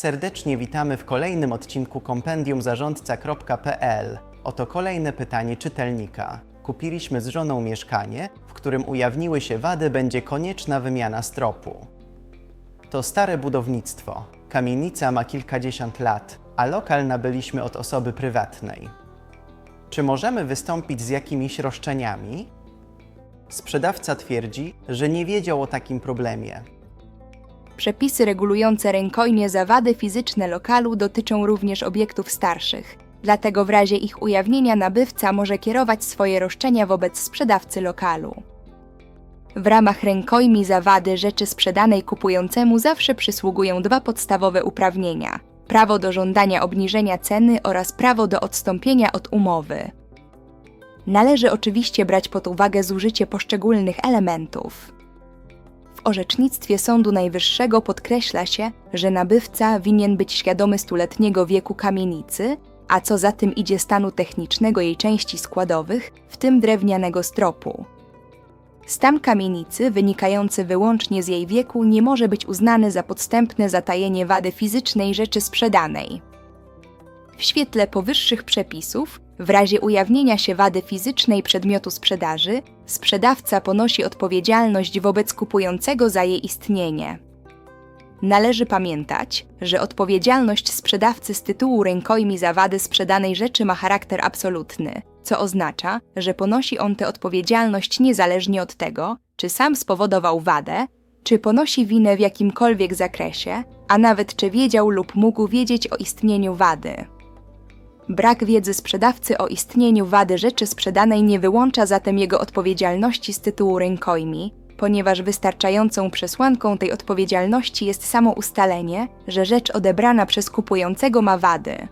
Serdecznie witamy w kolejnym odcinku kompendium zarządca.pl. Oto kolejne pytanie czytelnika. Kupiliśmy z żoną mieszkanie, w którym ujawniły się wady, będzie konieczna wymiana stropu. To stare budownictwo. Kamienica ma kilkadziesiąt lat, a lokal nabyliśmy od osoby prywatnej. Czy możemy wystąpić z jakimiś roszczeniami? Sprzedawca twierdzi, że nie wiedział o takim problemie. Przepisy regulujące rękojmie za wady fizyczne lokalu dotyczą również obiektów starszych. Dlatego w razie ich ujawnienia nabywca może kierować swoje roszczenia wobec sprzedawcy lokalu. W ramach rękojmi za wady rzeczy sprzedanej kupującemu zawsze przysługują dwa podstawowe uprawnienia: prawo do żądania obniżenia ceny oraz prawo do odstąpienia od umowy. Należy oczywiście brać pod uwagę zużycie poszczególnych elementów. W orzecznictwie Sądu Najwyższego podkreśla się, że nabywca winien być świadomy stuletniego wieku kamienicy, a co za tym idzie stanu technicznego jej części składowych, w tym drewnianego stropu. Stan kamienicy, wynikający wyłącznie z jej wieku, nie może być uznany za podstępne zatajenie wady fizycznej rzeczy sprzedanej. W świetle powyższych przepisów, w razie ujawnienia się wady fizycznej przedmiotu sprzedaży, sprzedawca ponosi odpowiedzialność wobec kupującego za jej istnienie. Należy pamiętać, że odpowiedzialność sprzedawcy z tytułu rękojmi za wady sprzedanej rzeczy ma charakter absolutny, co oznacza, że ponosi on tę odpowiedzialność niezależnie od tego, czy sam spowodował wadę, czy ponosi winę w jakimkolwiek zakresie, a nawet czy wiedział lub mógł wiedzieć o istnieniu wady. Brak wiedzy sprzedawcy o istnieniu wady rzeczy sprzedanej nie wyłącza zatem jego odpowiedzialności z tytułu rękojmi, ponieważ wystarczającą przesłanką tej odpowiedzialności jest samo ustalenie, że rzecz odebrana przez kupującego ma wady.